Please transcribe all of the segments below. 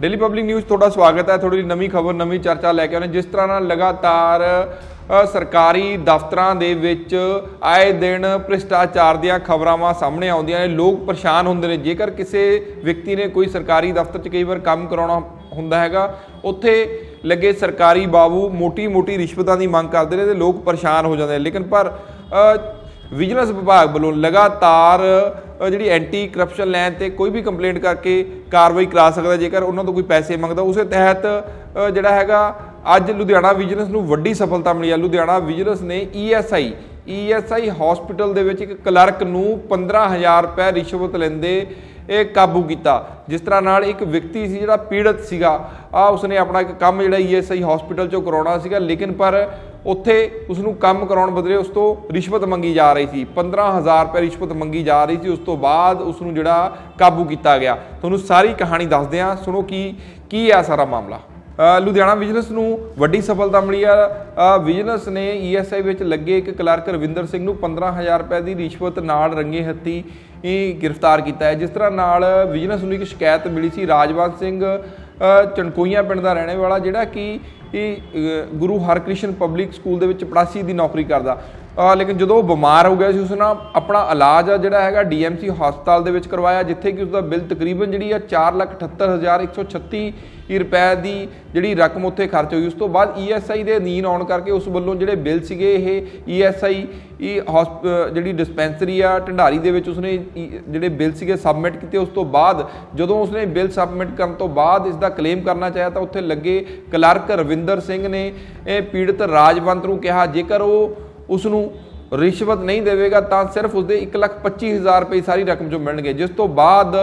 Daily public news ਤੁਹਾਡਾ ਸਵਾਗਤ ਹੈ। ਥੋੜੀ ਨਵੀਂ ਖਬਰ, ਨਵੀਂ ਚਰਚਾ ਲੈ ਕੇ ਆਉਣੇ ਜਿਸ ਤਰ੍ਹਾਂ ਨਾਲ ਲਗਾਤਾਰ ਸਰਕਾਰੀ ਦਫ਼ਤਰਾਂ ਦੇ ਵਿੱਚ ਆਏ ਦਿਨ ਭ੍ਰਿਸ਼ਟਾਚਾਰ ਦੀਆਂ ਖਬਰਾਂਵਾਂ ਸਾਹਮਣੇ ਆਉਂਦੀਆਂ ਨੇ। ਲੋਕ ਪਰੇਸ਼ਾਨ ਹੁੰਦੇ ਨੇ। ਜੇਕਰ ਕਿਸੇ ਵਿਅਕਤੀ ਨੇ ਕੋਈ ਸਰਕਾਰੀ ਦਫ਼ਤਰ 'ਚ ਕਈ ਵਾਰ ਕੰਮ ਕਰਾਉਣਾ ਹੁੰਦਾ ਹੈਗਾ, ਉੱਥੇ ਲੱਗੇ ਸਰਕਾਰੀ ਬਾਬੂ ਮੋਟੀ-ਮੋਟੀ ਰਿਸ਼ਵਤਾਂ ਦੀ ਮੰਗ ਕਰਦੇ ਨੇ ਤੇ ਲੋਕ ਪਰੇਸ਼ਾਨ ਹੋ ਜਾਂਦੇ ਨੇ। ਲੇਕਿਨ ਪਰ ਵਿਜੀਲੈਂਸ ਵਿਭਾਗ ਵੱਲੋਂ ਲਗਾਤਾਰ ਜਿਹੜੀ ਐਂਟੀ ਕਰਪਸ਼ਨ ਲਾਈਨ ਤੇ ਕੋਈ ਵੀ ਕੰਪਲੇਂਟ ਕਰਕੇ ਕਾਰਵਾਈ ਕਰਾ ਸਕਦਾ, ਜੇਕਰ ਉਹਨਾਂ ਤੋਂ ਕੋਈ ਪੈਸੇ ਮੰਗਦਾ, ਉਸੇ ਤਹਿਤ ਜਿਹੜਾ ਹੈਗਾ, ਅੱਜ ਲੁਧਿਆਣਾ ਵਿਜੀਲੈਂਸ ਨੂੰ ਵੱਡੀ ਸਫਲਤਾ ਮਿਲੀ ਹੈ ਲੁਧਿਆਣਾ ਵਿਜੀਲੈਂਸ ਨੇ ਈਐਸਆਈ ਈਐਸਆਈ ਹਸਪੀਟਲ ਦੇ ਵਿੱਚ ਇੱਕ ਕਲਰਕ ਨੂੰ 15000 ਰੁਪਏ ਰਿਸ਼ਵਤ ਲੈਂਦੇ, ਇਹ ਕਾਬੂ ਕੀਤਾ। ਜਿਸ ਤਰ੍ਹਾਂ ਨਾਲ ਇੱਕ ਵਿਅਕਤੀ ਸੀ ਜਿਹੜਾ ਪੀੜਤ ਸੀਗਾ, ਆ ਉਸਨੇ ਆਪਣਾ ਇੱਕ ਕੰਮ ਜਿਹੜਾ ਈਐਸਆਈ ਹਸਪੀਟਲ ਚੋਂ ਕਰਾਉਣਾ ਸੀਗਾ, ਲੇਕਿਨ ਪਰ ਉੱਥੇ ਉਸ ਨੂੰ ਕੰਮ ਕਰਾਉਣ ਬਦਲੇ ਉਸ ਤੋਂ ਰਿਸ਼ਵਤ ਮੰਗੀ ਜਾ ਰਹੀ ਸੀ। 15000 ਰੁਪਏ ਰਿਸ਼ਵਤ ਮੰਗੀ ਜਾ ਰਹੀ ਸੀ। ਉਸ ਤੋਂ ਬਾਅਦ ਉਸ ਨੂੰ ਜਿਹੜਾ ਕਾਬੂ ਕੀਤਾ ਗਿਆ। ਤੁਹਾਨੂੰ ਸਾਰੀ ਕਹਾਣੀ ਦੱਸਦੇ ਹਾਂ। ਸੁਣੋ ਕੀ ਕੀ ਹੈ ਸਾਰਾ ਮਾਮਲਾ। ਲੁਧਿਆਣਾ ਵਿਜ਼ਨਸ ਨੂੰ ਵੱਡੀ ਸਫਲਤਾ ਮਿਲੀ ਆ ਅ, ਵਿਜੀਲੈਂਸ ਨੇ ਈਐਸਆਈ ਵਿੱਚ ਲੱਗੇ ਇੱਕ ਕਲਰਕ ਰਵਿੰਦਰ ਸਿੰਘ ਨੂੰ 15000 ਰੁਪਏ ਦੀ ਰਿਸ਼ਵਤ ਨਾਲ ਰੰਗੇ ਹੱਥੀ ਗ੍ਰਿਫਤਾਰ ਕੀਤਾ ਹੈ। ਜਿਸ ਤਰ੍ਹਾਂ ਨਾਲ ਵਿਜ਼ਨਸ ਨੂੰ ਇੱਕ ਸ਼ਿਕਾਇਤ ਮਿਲੀ ਸੀ। ਰਾਜਵੰਤ ਸਿੰਘ ਚਣਕੋਈਆਂ ਪਿੰਡ ਦਾ ਰਹਿਣੇ ਵਾਲਾ ਜਿਹੜਾ ਕਿ ਇਹ ਗੁਰੂ ਹਰਕ੍ਰਿਸ਼ਨ ਪਬਲਿਕ ਸਕੂਲ ਦੇ ਵਿੱਚ ਪੜਾਸੀ ਦੀ ਨੌਕਰੀ ਕਰਦਾ। ਲੇਕਿਨ ਜਦੋਂ ਉਹ ਬਿਮਾਰ ਹੋ ਗਿਆ ਸੀ ਉਸ ਨਾਲ ਆਪਣਾ ਇਲਾਜ ਆ ਜਿਹੜਾ ਹੈਗਾ ਡੀਐਮਸੀ ਹਸਪਤਾਲ ਦੇ ਵਿੱਚ ਕਰਵਾਇਆ ਜਿੱਥੇ ਕਿ ਉਸ ਦਾ ਬਿੱਲ ਤਕਰੀਬਨ ਜਿਹੜੀ ਆ 478136 ਰੁਪਏ ਦੀ ਜਿਹੜੀ ਰਕਮ ਉੱਥੇ ਖਰਚ ਹੋਈ। ਉਸ ਤੋਂ ਬਾਅਦ ਈਐਸਆਈ ਦੇ ਅਧੀਨ ਆਉਣ ਕਰਕੇ ਉਸ ਵੱਲੋਂ ਜਿਹੜੇ ਬਿੱਲ ਸੀਗੇ ਇਹ ਈਐਸਆਈ ਇਹ ਹੌਸਪ- ਅ, ਜਿਹੜੀ ਡਿਸਪੈਂਸਰੀ ਆ ਢੰਡਾਰੀ ਦੇ ਵਿੱਚ ਉਸਨੇ ਜਿਹੜੇ ਬਿੱਲ ਸੀਗੇ ਸਬਮਿਟ ਕੀਤੇ। ਉਸ ਤੋਂ ਬਾਅਦ ਜਦੋਂ ਉਸਨੇ ਬਿੱਲ ਸਬਮਿਟ ਕਰਨ ਤੋਂ ਬਾਅਦ ਇਸ ਦਾ ਕਲੇਮ ਕਰਨਾ ਚਾਹਿਆ ਤਾਂ ਉੱਥੇ ਲੱਗੇ ਕਲਰਕ ਰਵਿੰਦਰ ਸਿੰਘ ਨੇ ਇਹ ਪੀੜਤ ਰਾਜਵੰਤ ਨੂੰ ਕਿਹਾ, ਜੇਕਰ ਉਹ ਉਸ ਨੂੰ ਰਿਸ਼ਵਤ ਨਹੀਂ ਦੇਵੇਗਾ, ਤਾਂ ਸਿਰਫ ਉਸਦੇ 125000 ਰੁਪਏ ਸਾਰੀ ਰਕਮ ਜੋ ਮਿਲਣਗੇ। ਜਿਸ ਤੋਂ ਬਾਅਦ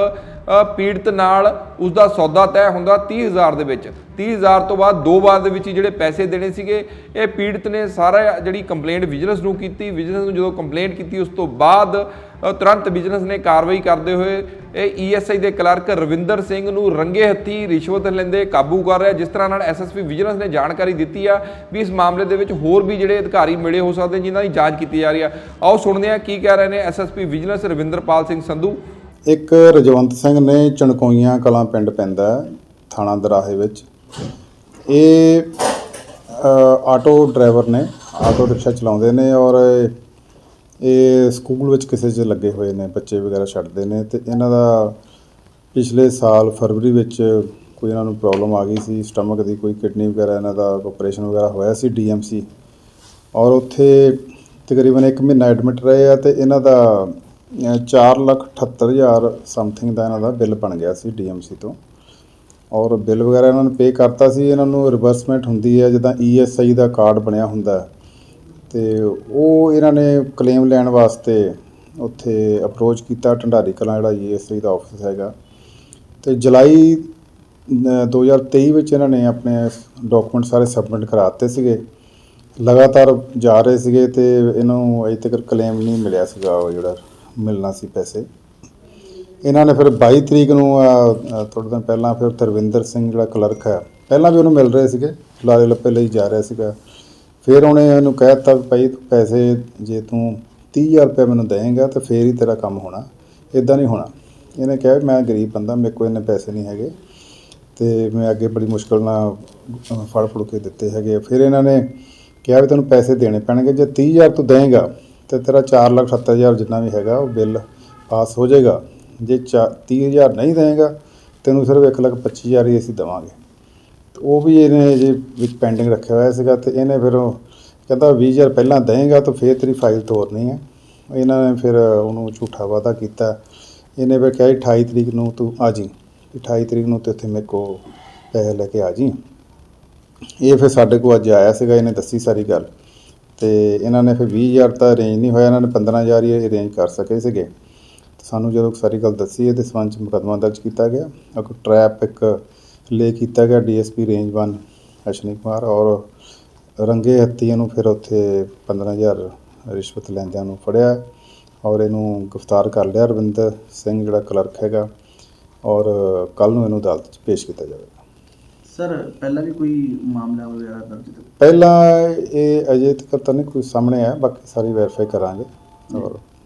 ਪੀੜਤ ਨਾਲ ਉਸ ਦਾ ਸੌਦਾ ਤੈਅ ਹੁੰਦਾ 30000 ਦੇ ਵਿੱਚ। 30000 ਤੋਂ ਬਾਅਦ ਦੋ ਵਾਰ ਦੇ ਵਿੱਚ ਜਿਹੜੇ ਪੈਸੇ ਦੇਣੇ ਸੀਗੇ, ਇਹ ਪੀੜਤ ਨੇ ਸਾਰਾ ਜਿਹੜੀ ਕੰਪਲੇਂਟ ਵਿਜੀਲੈਂਸ ਨੂੰ ਕੀਤੀ ਵਿਜੀਲੈਂਸ ਨੂੰ ਜਦੋਂ ਕੰਪਲੇਂਟ ਕੀਤੀ, ਉਸ ਤੋਂ ਬਾਅਦ ਤੁਰੰਤ ਵਿਜੀਲੈਂਸ ਨੇ ਕਾਰਵਾਈ ਕਰਦੇ ਹੋਏ ਇਹ ਈਐਸਆਈ ਦੇ ਕਲਰਕ ਰਵਿੰਦਰ ਸਿੰਘ ਨੂੰ ਰੰਗੇ ਹੱਥੀ ਰਿਸ਼ਵਤ ਲੈਂਦੇ ਕਾਬੂ ਕਰ ਰਿਹਾ ਜਿਸ ਤਰ੍ਹਾਂ ਨਾਲ ਐਸਐਸਪੀ ਵਿਜੀਲੈਂਸ ਨੇ ਜਾਣਕਾਰੀ ਦਿੱਤੀ ਆ ਵੀ ਇਸ ਮਾਮਲੇ ਦੇ ਵਿੱਚ ਹੋਰ ਵੀ ਜਿਹੜੇ ਅਧਿਕਾਰੀ ਮਿਲੇ ਹੋ ਸਕਦੇ ਨੇ, ਜਿਨ੍ਹਾਂ ਦੀ ਜਾਂਚ ਕੀਤੀ ਜਾ ਰਹੀ ਆ। ਆਓ ਸੁਣਦੇ ਆ ਕੀ ਕਹਿ ਰਹੇ ਨੇ ਐਸਐਸਪੀ ਵਿਜੀਲੈਂਸ ਰਵਿੰਦਰਪਾਲ ਸਿੰਘ ਸੰਧੂ। ਇੱਕ ਰਜਵੰਤ ਸਿੰਘ ਨੇ ਚਣਕੋਈਆਂ ਕਲਾਂ ਪਿੰਡ ਪੈਂਦਾ ਥਾਣਾ ਦਰਾਹੇ ਵਿੱਚ। ਇਹ ਆਟੋ ਡਰਾਈਵਰ ਨੇ, ਆਟੋ ਰਿਕਸ਼ਾ ਚਲਾਉਂਦੇ ਨੇ ਔਰ ਇਹ ਸਕੂਲ ਵਿੱਚ ਕਿਸੇ 'ਚ ਲੱਗੇ ਹੋਏ ਨੇ ਬੱਚੇ ਵਗੈਰਾ ਛੱਡਦੇ ਨੇ ਤੇ ਇਹਨਾਂ ਦਾ ਪਿਛਲੇ ਸਾਲ ਫਰਵਰੀ ਵਿੱਚ ਕੋਈ ਇਹਨਾਂ ਨੂੰ ਪ੍ਰੋਬਲਮ ਆ ਗਈ ਸੀ ਸਟਮਕ ਦੀ ਕੋਈ ਕਿਡਨੀ ਵਗੈਰਾ ਇਹਨਾਂ ਦਾ ਆਪਰੇਸ਼ਨ ਵਗੈਰਾ ਹੋਇਆ ਸੀ ਡੀਐਮਸੀ ਔਰ ਉੱਥੇ ਤਕਰੀਬਨ 1 ਮਹੀਨਾ ਐਡਮਿਟ ਰਹੇ ਆ ਤੇ ਇਹਨਾਂ ਦਾ ਅਹ, ਚਾਰ ਲੱਖ ਅਠੱਤਰ ਹਜ਼ਾਰ ਸਮਥਿੰਗ ਦਾ ਇਹਨਾਂ ਦਾ ਬਿੱਲ ਬਣ ਗਿਆ ਸੀ ਡੀਐਮਸੀ ਤੋਂ ਔਰ ਬਿੱਲ ਵਗੈਰਾ ਇਹਨਾਂ ਨੇ ਪੇ ਕਰਤਾ ਸੀ ਇਹਨਾਂ ਨੂੰ ਰਿਵਰਸਮੈਂਟ ਹੁੰਦੀ ਹੈ ਜਿੱਦਾਂ ਈਐਸਆਈ ਦਾ ਕਾਰਡ ਬਣਿਆ ਹੁੰਦਾ ਅਤੇ ਉਹ ਇਹਨਾਂ ਨੇ ਕਲੇਮ ਲੈਣ ਵਾਸਤੇ ਉੱਥੇ ਅਪਰੋਚ ਕੀਤਾ ਢੰਡਾਰੀ ਕਲਾਂ ਜਿਹੜਾ ਈਐਸਆਈ ਦਾ ਆਫਿਸ ਹੈਗਾ। ਅਤੇ ਜੁਲਾਈ ਦੋ ਹਜ਼ਾਰ ਤੇਈ ਵਿੱਚ ਇਹਨਾਂ ਨੇ ਆਪਣੇ ਡਾਕੂਮੈਂਟ ਸਾਰੇ ਸਬਮਿਟ ਕਰਾ ਦਿੱਤੇ ਸੀਗੇ। ਲਗਾਤਾਰ ਜਾ ਰਹੇ ਸੀਗੇ ਤੇ ਇਹਨੂੰ ਅਜੇ ਤੱਕ ਕਲੇਮ ਨਹੀਂ ਮਿਲਿਆ ਸੀਗਾ ਉਹ ਜਿਹੜਾ ਮਿਲਣਾ ਸੀ ਪੈਸੇ। ਇਹਨਾਂ ਨੇ ਫਿਰ 22 ਤਰੀਕ ਨੂੰ ਅਹ, ਥੋੜ੍ਹੇ ਦਿਨ ਪਹਿਲਾਂ ਫਿਰ ਤਰਵਿੰਦਰ ਸਿੰਘ ਜਿਹੜਾ ਕਲਰਕ ਹੈ ਪਹਿਲਾਂ ਵੀ ਉਹਨੂੰ ਮਿਲ ਰਹੇ ਸੀਗੇ ਲਾਰੇ ਲੱਪੇ ਲਈ ਜਾ ਰਿਹਾ ਸੀਗਾ। ਫਿਰ ਉਹਨੇ ਇਹਨੂੰ ਕਹਿ ਦਿੱਤਾ ਵੀ ਭਾਈ ਤੂੰ ਪੈਸੇ ਜੇ ਤੂੰ 30000 ਰੁਪਏ ਮੈਨੂੰ ਦੇਏਂਗਾ ਤਾਂ ਫੇਰ ਹੀ ਤੇਰਾ ਕੰਮ ਹੋਣਾ ਇਦਾਂ ਨਹੀਂ ਹੋਣਾ। ਇਹਨੇ ਕਿਹਾ ਵੀ ਮੈਂ ਗਰੀਬ ਬੰਦਾ, ਮੇਰੇ ਕੋਲ ਇੰਨੇ ਪੈਸੇ ਨਹੀਂ ਹੈਗੇ। ਤੇ ਮੈਂ ਅੱਗੇ ਬੜੀ ਮੁਸ਼ਕਲ ਨਾਲ ਫੜ ਫੜ ਕੇ ਦਿੱਤੇ ਹੈਗੇ ਫਿਰ ਇਹਨਾਂ ਨੇ ਕਿਹਾ ਵੀ ਤੈਨੂੰ ਪੈਸੇ ਦੇਣੇ ਪੈਣਗੇ, ਜੇ 30000 ਤੂੰ ਦੇਏਂਗਾ ਤੇ ਤੇਰਾ 477000 ਜਿੰਨਾ ਵੀ ਹੈਗਾ, ਉਹ ਬਿੱਲ ਪਾਸ ਹੋ ਜਾਏਗਾ। ਜੇ ਚਾ- 30000 ਨਹੀਂ ਦੇਵੇਂਗਾ, ਤੈਨੂੰ ਸਿਰਫ 125000 ਹੀ ਅਸੀਂ ਦੇਵਾਂਗੇ। ਉਹ ਵੀ ਇਹਨੇ ਜੇ ਵਿੱਚ ਪੈਂਡਿੰਗ ਰੱਖਿਆ ਹੋਇਆ ਸੀਗਾ ਤੇ ਇਹਨੇ ਫਿਰ ਉਹ ਕਹਿੰਦਾ 20000 ਪਹਿਲਾਂ ਦੇਏਂਗਾ ਤਾਂ ਫੇਰ ਤੇਰੀ ਫਾਈਲ ਤੋਰਨੀ ਹੈ। ਇਹਨਾਂ ਨੇ ਫਿਰ ਉਹਨੂੰ ਝੂਠਾ ਵਾਅਦਾ ਕੀਤਾ। ਇਹਨੇ ਫਿਰ ਕਿਹਾ ਸੀ 28 ਤਰੀਕ ਨੂੰ ਤੂੰ ਆ ਜੀ। 28 ਤਰੀਕ ਨੂੰ ਤੇ ਇੱਥੇ ਮੇਰੇ ਕੋ ਪੈਸੇ ਲੈ ਕੇ ਆ ਜੀ। ਇਹ ਫਿਰ ਸਾਡੇ ਕੋਲ ਅੱਜ ਆਇਆ ਸੀਗਾ, ਇਹਨੇ ਦੱਸੀ ਸਾਰੀ ਗੱਲ। ਤੇ ਇਹਨਾਂ ਨੇ ਫਿਰ 20000 ਤਾਂ ਅਰੇਂਜ ਨਹੀਂ ਹੋਇਆ, ਇਹਨਾਂ ਨੇ 15000 ਹੀ ਅਰੇਂਜ ਕਰ ਸਕੇ ਸੀਗੇ। ਤੇ ਸਾਨੂੰ ਜਦੋਂ ਸਾਰੀ ਗੱਲ ਦੱਸੀ, ਇਹਦੇ ਸੰਬੰਧ 'ਚ ਮੁਕੱਦਮਾ ਦਰਜ ਕੀਤਾ ਗਿਆ। ਇੱਕ ਟਰੈਪ ਇੱਕ ਲੇ ਕੀਤਾ ਗਿਆ ਡੀਐਸਪੀ ਰੇਂਜ 1 ਅਸ਼ਨੀ ਕੁਮਾਰ ਔਰ ਰੰਗੇ ਹੱਥੀ ਇਹਨੂੰ ਫਿਰ ਉੱਥੇ 15000 ਰਿਸ਼ਵਤ ਲੈਂਦਿਆਂ ਨੂੰ ਫੜਿਆ ਔਰ ਇਹਨੂੰ ਗ੍ਰਿਫਤਾਰ ਕਰ ਲਿਆ ਰਵਿੰਦਰ ਸਿੰਘ ਜਿਹੜਾ ਕਲਰਕ ਹੈਗਾ ਔਰ ਕੱਲ ਨੂੰ ਇਹਨੂੰ ਅਦਾਲਤ 'ਚ ਪੇਸ਼ ਕੀਤਾ ਜਾਵੇਗਾ। ਸਰ ਪਹਿਲਾਂ ਵੀ ਕੋਈ ਮਾਮਲਾ ਵਗੈਰਾ ਦਰਜ ਪਹਿਲਾਂ ਇਹ ਅਜੇ ਤੱਕ ਤਾਂ ਨਹੀਂ ਕੋਈ ਸਾਹਮਣੇ ਆਇਆ ਬਾਕੀ ਸਾਰੀ ਵੈਰੀਫਾਈ ਕਰਾਂਗੇ। ਔਰ